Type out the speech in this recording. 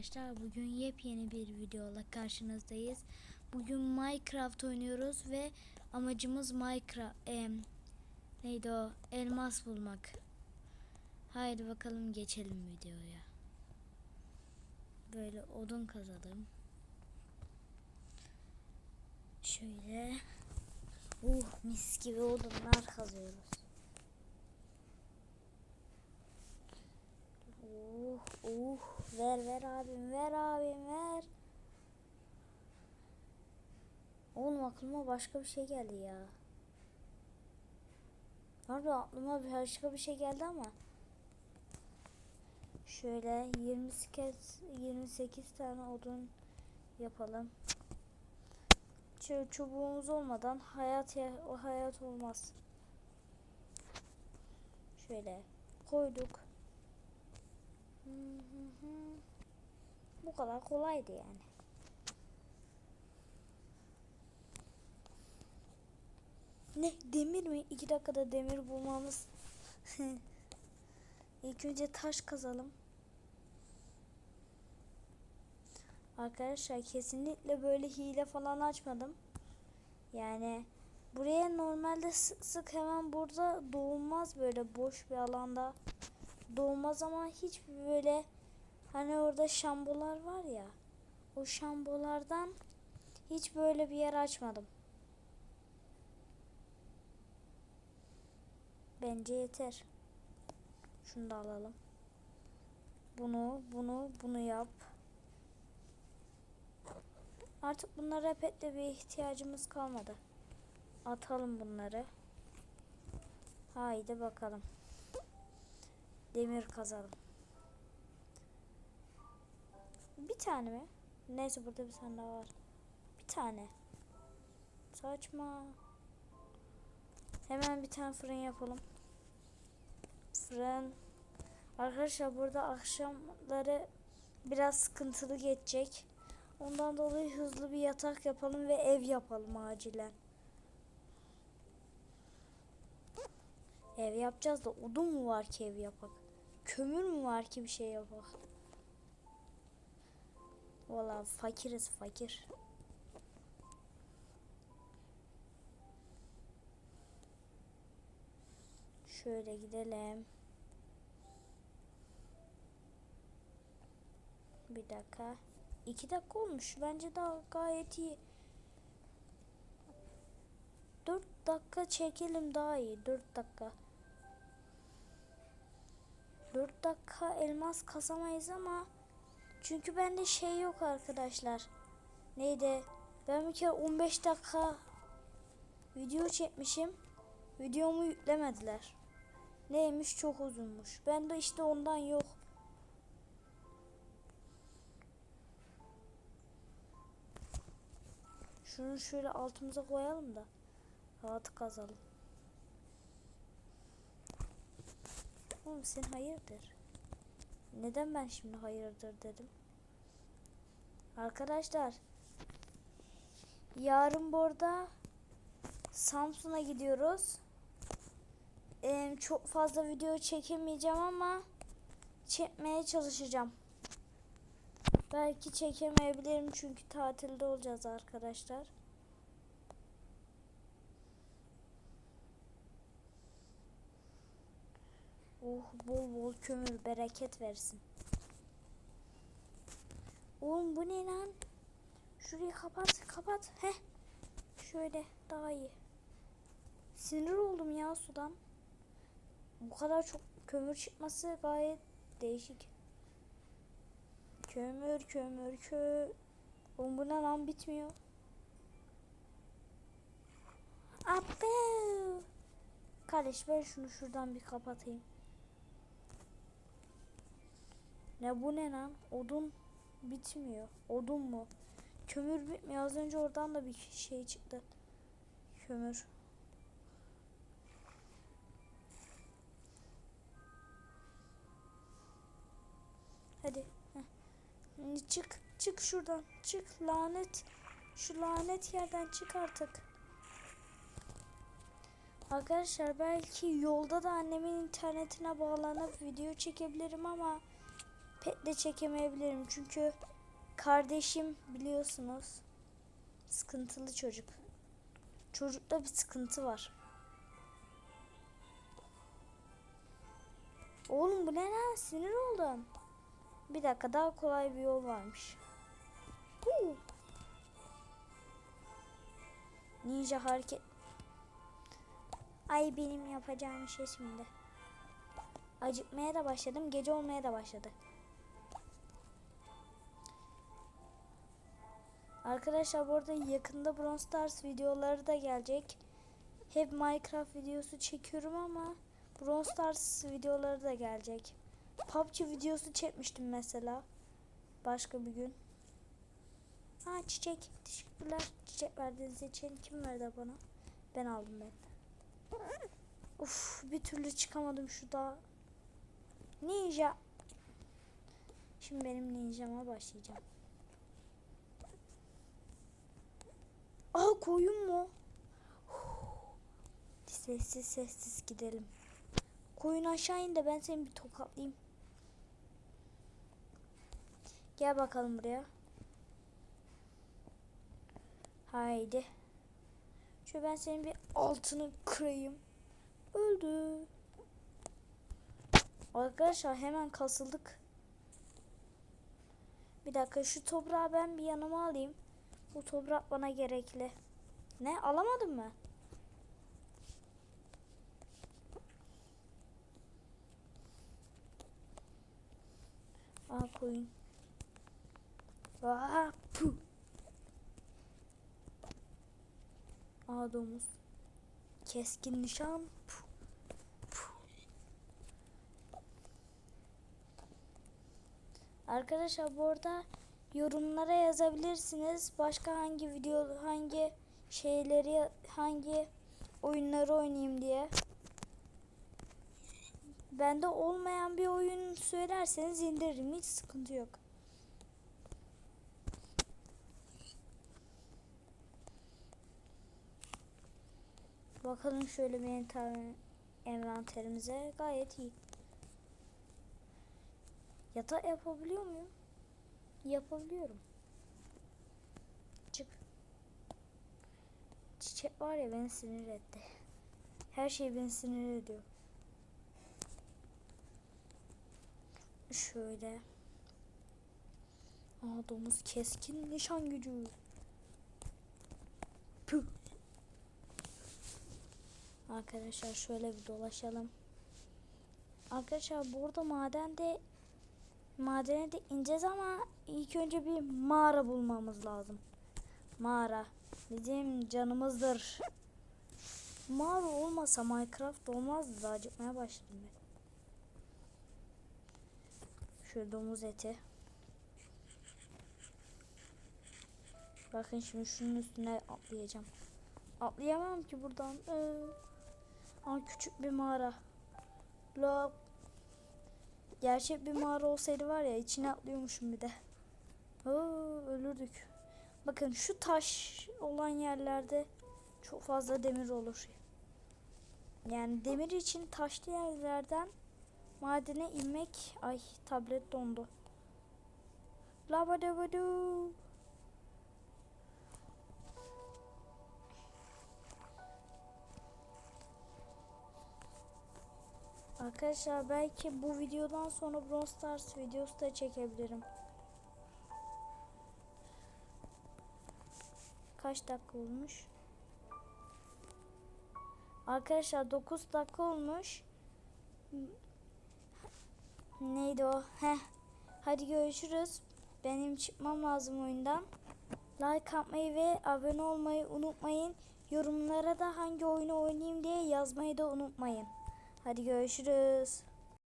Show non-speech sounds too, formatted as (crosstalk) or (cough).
arkadaşlar. Bugün yepyeni bir videoyla karşınızdayız. Bugün Minecraft oynuyoruz ve amacımız Minecraft em, neydi o? Elmas bulmak. Haydi bakalım geçelim videoya. Böyle odun kazalım. Şöyle. Uh mis gibi odunlar kazıyoruz. Uh uh ver ver abim ver abim ver. Oğlum aklıma başka bir şey geldi ya. Harbi aklıma başka bir şey geldi ama. Şöyle 28 28 tane odun yapalım. Şu çubuğumuz olmadan hayat ya, o hayat olmaz. Şöyle koyduk. Bu kadar kolaydı yani. Ne demir mi? İki dakikada demir bulmamız. (laughs) İlk önce taş kazalım. Arkadaşlar kesinlikle böyle hile falan açmadım. Yani buraya normalde sık sık hemen burada doğulmaz böyle boş bir alanda doğmaz ama hiç böyle hani orada şambolar var ya o şambolardan hiç böyle bir yer açmadım. Bence yeter. Şunu da alalım. Bunu, bunu, bunu yap. Artık bunlara pek bir ihtiyacımız kalmadı. Atalım bunları. Haydi bakalım. Demir kazalım. Bir tane mi? Neyse burada bir tane daha var. Bir tane. Saçma. Hemen bir tane fırın yapalım. Fırın. Arkadaşlar burada akşamları biraz sıkıntılı geçecek. Ondan dolayı hızlı bir yatak yapalım ve ev yapalım acilen. Ev yapacağız da odun mu var ki ev yapak? Kömür mü var ki bir şey yapak? Valla fakiriz fakir. Şöyle gidelim. Bir dakika. İki dakika olmuş. Bence daha gayet iyi. Dört dakika çekelim daha iyi. Dört dakika. Dakika elmas kasamayız ama çünkü bende şey yok arkadaşlar. Neydi? Ben bir kere 15 dakika video çekmişim. Videomu yüklemediler. Neymiş çok uzunmuş. Ben de işte ondan yok. Şunu şöyle altımıza koyalım da rahat kazalım. Oğlum sen hayırdır? Neden ben şimdi hayırdır dedim? Arkadaşlar yarın burada Samsun'a gidiyoruz. Ee, çok fazla video çekemeyeceğim ama çekmeye çalışacağım. Belki çekemeyebilirim çünkü tatilde olacağız arkadaşlar. Oh bol bol kömür bereket versin. Oğlum bu ne lan? Şurayı kapat kapat. Heh. Şöyle daha iyi. Sinir oldum ya sudan. Bu kadar çok kömür çıkması gayet değişik. Kömür kömür kö. Oğlum bu ne lan bitmiyor. Abi. Kardeş ben şunu şuradan bir kapatayım. Ne bu ne lan? Odun bitmiyor. Odun mu? Kömür bitmiyor. Az önce oradan da bir şey çıktı. Kömür. Hadi. Heh. Çık. Çık şuradan. Çık lanet. Şu lanet yerden çık artık. Arkadaşlar belki yolda da annemin internetine bağlanıp video çekebilirim ama petle çekemeyebilirim. Çünkü kardeşim biliyorsunuz sıkıntılı çocuk. Çocukta bir sıkıntı var. Oğlum bu ne lan? Sinir oldum. Bir dakika daha kolay bir yol varmış. Huu. Ninja hareket. Ay benim yapacağım şey şimdi. Acıkmaya da başladım. Gece olmaya da başladı. Arkadaşlar bu arada yakında Brawl Stars videoları da gelecek. Hep Minecraft videosu çekiyorum ama Brawl Stars videoları da gelecek. PUBG videosu çekmiştim mesela. Başka bir gün. Ha çiçek. Teşekkürler. Çiçek verdiğiniz için kim verdi bana? Ben aldım ben. Uf bir türlü çıkamadım şu da. Ninja. Şimdi benim ninjama başlayacağım. Aa koyun mu? Sessiz sessiz gidelim. Koyun aşağı in de ben seni bir tokatlayayım. Gel bakalım buraya. Haydi. Şöyle ben senin bir altını kırayım. Öldü. Arkadaşlar hemen kasıldık. Bir dakika şu toprağı ben bir yanıma alayım. Bu toprak bana gerekli. Ne alamadın mı? Aa koyun. Aa pu. Aa domuz. Keskin nişan. Puh, puh. Arkadaşlar bu arada yorumlara yazabilirsiniz. Başka hangi video, hangi şeyleri, hangi oyunları oynayayım diye. Bende olmayan bir oyun söylerseniz indiririm. Hiç sıkıntı yok. Bakalım şöyle bir enter- envanterimize. Gayet iyi. Yatağı yapabiliyor muyum? Yapabiliyorum. Çık. Çiçek var ya beni sinir etti. Her şey beni sinir ediyor. Şöyle. Aa domuz keskin nişan gücü. Püh. Arkadaşlar şöyle bir dolaşalım. Arkadaşlar burada madende madene de ineceğiz ama ilk önce bir mağara bulmamız lazım. Mağara bizim canımızdır. Mağara olmasa Minecraft olmazdı da acıkmaya başladım ben. Şöyle domuz eti. Bakın şimdi şunun üstüne atlayacağım. Atlayamam ki buradan. Ee, aa, küçük bir mağara. La Gerçek bir mağara olsaydı var ya içine atlıyormuşum bir de. Oo, ölürdük. Bakın şu taş olan yerlerde çok fazla demir olur. Yani demir için taşlı yerlerden madene inmek... Ay tablet dondu. Labadabadu. Arkadaşlar belki bu videodan sonra Brawl Stars videosu da çekebilirim. Kaç dakika olmuş? Arkadaşlar 9 dakika olmuş. Neydi o? Heh. Hadi görüşürüz. Benim çıkmam lazım oyundan. Like atmayı ve abone olmayı unutmayın. Yorumlara da hangi oyunu oynayayım diye yazmayı da unutmayın. Hadi görüşürüz.